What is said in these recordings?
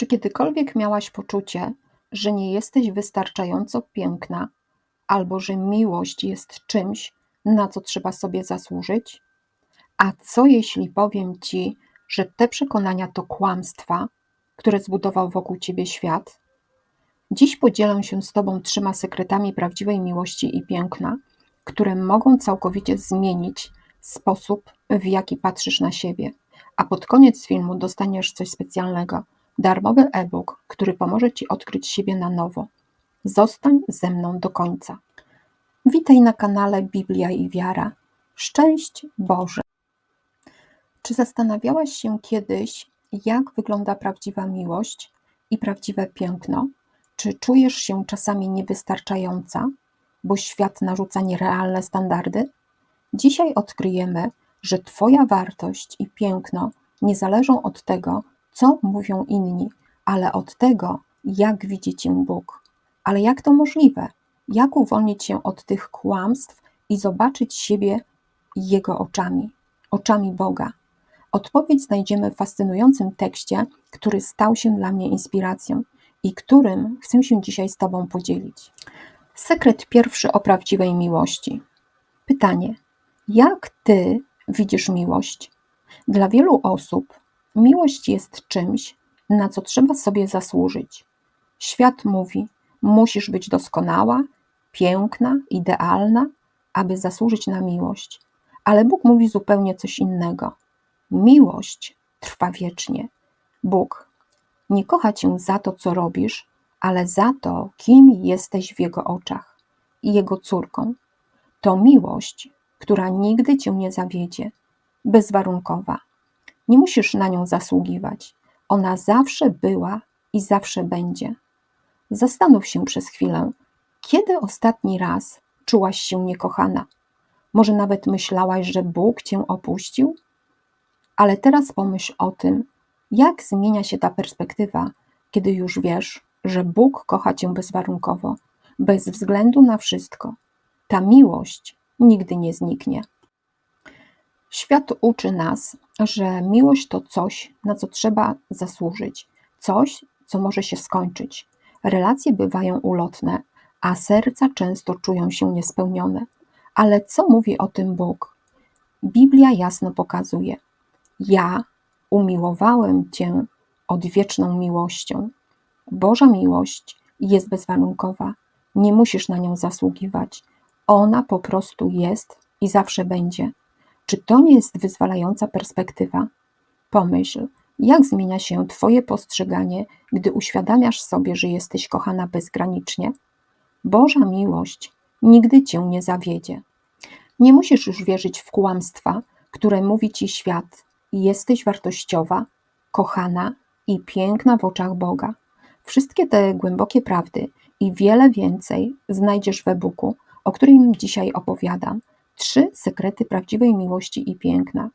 Czy kiedykolwiek miałaś poczucie, że nie jesteś wystarczająco piękna, albo że miłość jest czymś, na co trzeba sobie zasłużyć? A co jeśli powiem ci, że te przekonania to kłamstwa, które zbudował wokół ciebie świat? Dziś podzielę się z Tobą trzema sekretami prawdziwej miłości i piękna, które mogą całkowicie zmienić sposób, w jaki patrzysz na siebie. A pod koniec filmu dostaniesz coś specjalnego darmowy e-book, który pomoże Ci odkryć siebie na nowo. Zostań ze mną do końca. Witaj na kanale Biblia i Wiara. Szczęść Boże. Czy zastanawiałaś się kiedyś, jak wygląda prawdziwa miłość i prawdziwe piękno? Czy czujesz się czasami niewystarczająca, bo świat narzuca nierealne standardy? Dzisiaj odkryjemy, że Twoja wartość i piękno nie zależą od tego, co mówią inni, ale od tego, jak widzi Cię Bóg. Ale jak to możliwe? Jak uwolnić się od tych kłamstw i zobaczyć siebie Jego oczami, oczami Boga? Odpowiedź znajdziemy w fascynującym tekście, który stał się dla mnie inspiracją i którym chcę się dzisiaj z Tobą podzielić. Sekret pierwszy o prawdziwej miłości. Pytanie: jak Ty widzisz miłość? Dla wielu osób miłość jest czymś, na co trzeba sobie zasłużyć. Świat mówi: musisz być doskonała, piękna, idealna, aby zasłużyć na miłość. Ale Bóg mówi zupełnie coś innego. Miłość trwa wiecznie. Bóg nie kocha cię za to, co robisz, ale za to, kim jesteś w Jego oczach i Jego córką. To miłość, która nigdy cię nie zawiedzie, bezwarunkowa. Nie musisz na nią zasługiwać. Ona zawsze była i zawsze będzie. Zastanów się przez chwilę, kiedy ostatni raz czułaś się niekochana? Może nawet myślałaś, że Bóg cię opuścił? Ale teraz pomyśl o tym, jak zmienia się ta perspektywa, kiedy już wiesz, że Bóg kocha cię bezwarunkowo, bez względu na wszystko. Ta miłość nigdy nie zniknie. Świat uczy nas, że miłość to coś, na co trzeba zasłużyć, coś, co może się skończyć. Relacje bywają ulotne, a serca często czują się niespełnione. Ale co mówi o tym Bóg? Biblia jasno pokazuje: Ja umiłowałem Cię odwieczną miłością. Boża miłość jest bezwarunkowa, nie musisz na nią zasługiwać. Ona po prostu jest i zawsze będzie. Czy to nie jest wyzwalająca perspektywa? Pomyśl, jak zmienia się Twoje postrzeganie, gdy uświadamiasz sobie, że jesteś kochana bezgranicznie? Boża miłość nigdy Cię nie zawiedzie. Nie musisz już wierzyć w kłamstwa, które mówi Ci świat. Jesteś wartościowa, kochana i piękna w oczach Boga. Wszystkie te głębokie prawdy i wiele więcej znajdziesz w e-booku, o którym dzisiaj opowiadam. Trzy sekrety prawdziwej miłości i piękna.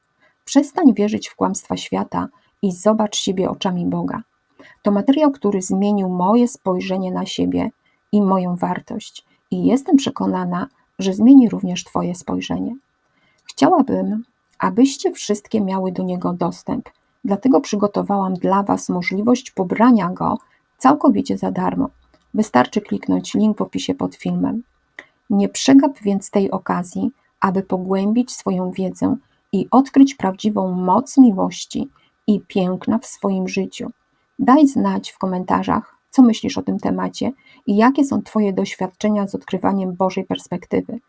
Przestań wierzyć w kłamstwa świata i zobacz siebie oczami Boga. To materiał, który zmienił moje spojrzenie na siebie i moją wartość, i jestem przekonana, że zmieni również Twoje spojrzenie. Chciałabym, abyście wszystkie miały do niego dostęp, dlatego przygotowałam dla Was możliwość pobrania go całkowicie za darmo. Wystarczy kliknąć link w opisie pod filmem. Nie przegap więc tej okazji, aby pogłębić swoją wiedzę i odkryć prawdziwą moc miłości i piękna w swoim życiu. Daj znać w komentarzach, co myślisz o tym temacie i jakie są Twoje doświadczenia z odkrywaniem Bożej perspektywy.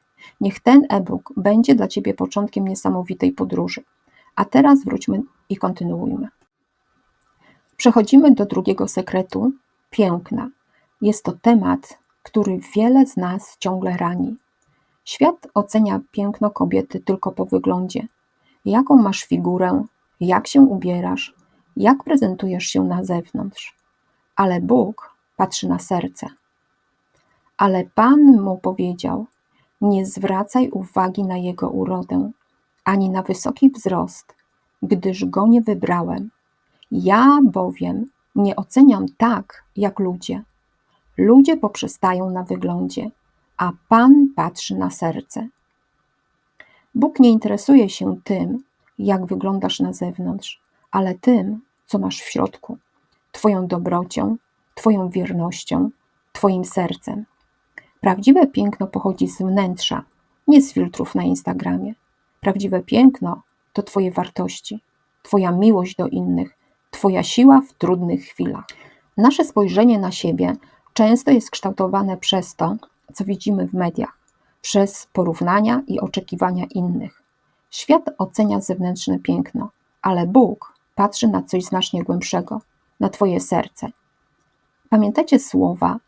Niech ten e-book będzie dla Ciebie początkiem niesamowitej podróży. A teraz wróćmy i kontynuujmy. Przechodzimy do drugiego sekretu piękna. Jest to temat, który wiele z nas ciągle rani. Świat ocenia piękno kobiety tylko po wyglądzie. Jaką masz figurę, jak się ubierasz, jak prezentujesz się na zewnątrz. Ale Bóg patrzy na serce. Ale Pan mu powiedział: Nie zwracaj uwagi na jego urodę, ani na wysoki wzrost, gdyż go nie wybrałem. Ja bowiem nie oceniam tak, jak ludzie. Ludzie poprzestają na wyglądzie, a Pan patrzy na serce. Bóg nie interesuje się tym, jak wyglądasz na zewnątrz, ale tym, co masz w środku. Twoją dobrocią, Twoją wiernością, Twoim sercem. Prawdziwe piękno pochodzi z wnętrza, nie z filtrów na Instagramie. Prawdziwe piękno to Twoje wartości, Twoja miłość do innych, Twoja siła w trudnych chwilach. Nasze spojrzenie na siebie często jest kształtowane przez to, co widzimy w mediach, przez porównania i oczekiwania innych. Świat ocenia zewnętrzne piękno, ale Bóg patrzy na coś znacznie głębszego, na Twoje serce. Pamiętacie słowa: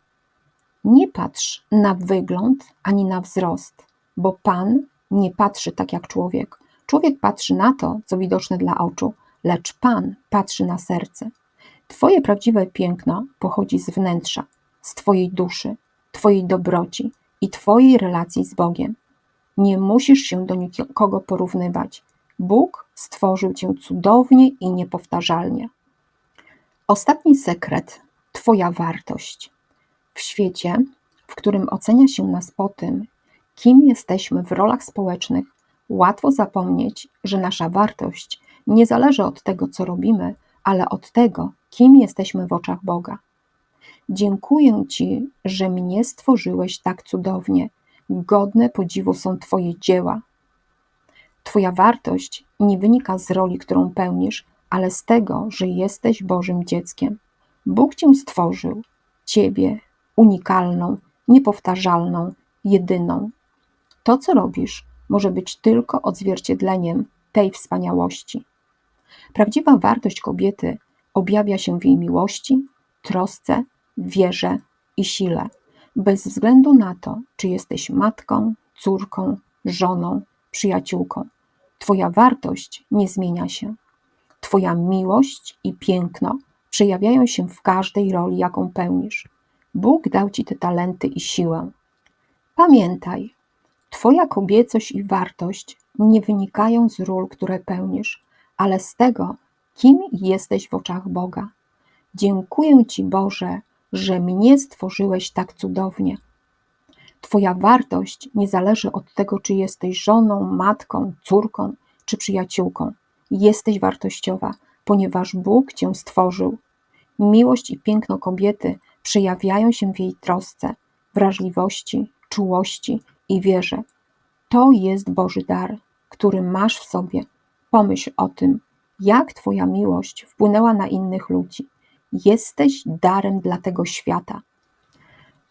Nie patrz na wygląd ani na wzrost, bo Pan nie patrzy tak jak człowiek. Człowiek patrzy na to, co widoczne dla oczu, lecz Pan patrzy na serce. Twoje prawdziwe piękno pochodzi z wnętrza, z Twojej duszy, Twojej dobroci i Twojej relacji z Bogiem. Nie musisz się do nikogo porównywać. Bóg stworzył Cię cudownie i niepowtarzalnie. Ostatni sekret Twoja wartość. W świecie, w którym ocenia się nas po tym, kim jesteśmy w rolach społecznych, łatwo zapomnieć, że nasza wartość nie zależy od tego, co robimy, ale od tego, kim jesteśmy w oczach Boga. Dziękuję Ci, że mnie stworzyłeś tak cudownie. Godne podziwu są Twoje dzieła. Twoja wartość nie wynika z roli, którą pełnisz, ale z tego, że jesteś Bożym dzieckiem. Bóg Cię stworzył, Ciebie, unikalną, niepowtarzalną, jedyną. To, co robisz, może być tylko odzwierciedleniem tej wspaniałości. Prawdziwa wartość kobiety objawia się w jej miłości, trosce, wierze i sile, bez względu na to, czy jesteś matką, córką, żoną, przyjaciółką. Twoja wartość nie zmienia się. Twoja miłość i piękno przejawiają się w każdej roli, jaką pełnisz. Bóg dał Ci te talenty i siłę. Pamiętaj, Twoja kobiecość i wartość nie wynikają z ról, które pełnisz, ale z tego, kim jesteś w oczach Boga. Dziękuję Ci, Boże, że mnie stworzyłeś tak cudownie. Twoja wartość nie zależy od tego, czy jesteś żoną, matką, córką czy przyjaciółką. Jesteś wartościowa, ponieważ Bóg Cię stworzył. Miłość i piękno kobiety przejawiają się w jej trosce, wrażliwości, czułości i wierze. To jest Boży dar, który masz w sobie. Pomyśl o tym, jak Twoja miłość wpłynęła na innych ludzi. Jesteś darem dla tego świata.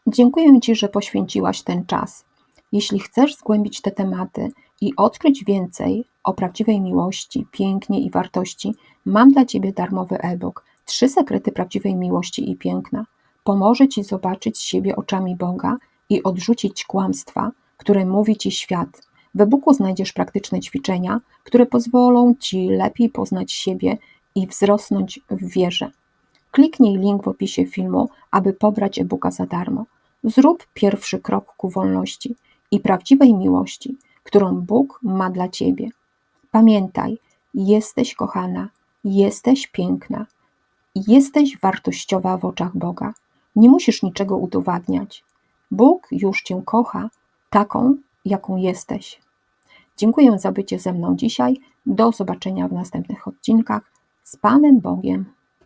Dziękuję Ci, że poświęciłaś ten czas. Jeśli chcesz zgłębić te tematy i odkryć więcej o prawdziwej miłości, pięknie i wartości, mam dla Ciebie darmowy e-book Trzy sekrety prawdziwej miłości i piękna. Pomoże Ci zobaczyć siebie oczami Boga i odrzucić kłamstwa, które mówi Ci świat. W e-booku znajdziesz praktyczne ćwiczenia, które pozwolą Ci lepiej poznać siebie i wzrosnąć w wierze. Kliknij link w opisie filmu, aby pobrać e-booka za darmo. Zrób pierwszy krok ku wolności i prawdziwej miłości, którą Bóg ma dla Ciebie. Pamiętaj, jesteś kochana, jesteś piękna, jesteś wartościowa w oczach Boga. Nie musisz niczego udowadniać. Bóg już Cię kocha taką, jaką jesteś. Dziękuję za bycie ze mną dzisiaj. Do zobaczenia w następnych odcinkach. Z Panem Bogiem.